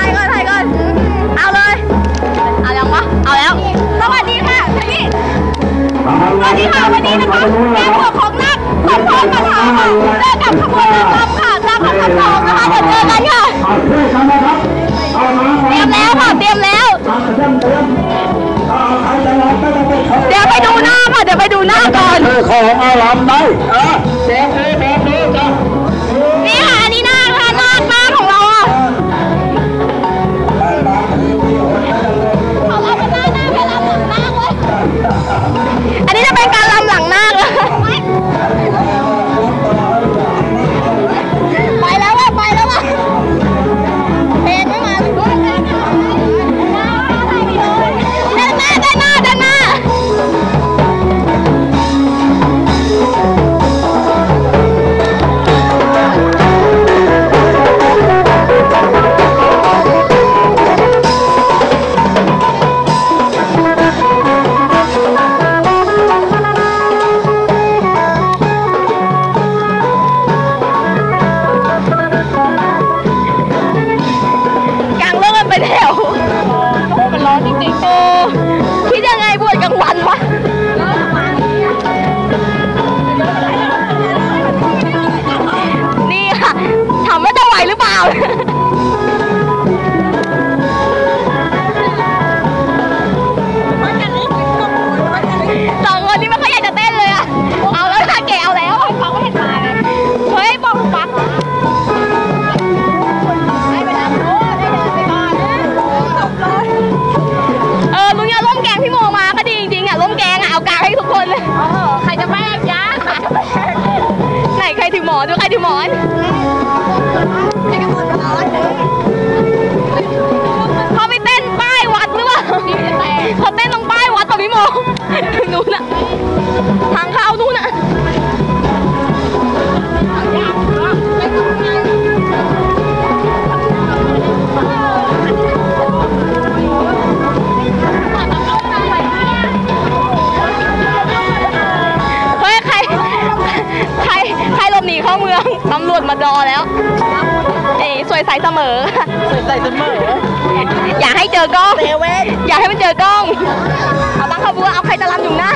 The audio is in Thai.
ถ่ายก่อนถ่ายก่อน เอาเลย เอาแล้ววะเอาแล้ว สวัสดีค่ะพี่สวัสดีค่ะวันนี้นะคะแกงหัวของนักสมพรมาถามค่ะเจอกับขบวนรถ Thank you. ดูใครดูหมอน มดอแล้วเอ๋สวยใสเสมอ สวยใสเสมอ อย่าให้เจอกล้องอย่าให้มันเจอกล้อง เอาบังขบวนเอาใครจะรำอยู่หน้า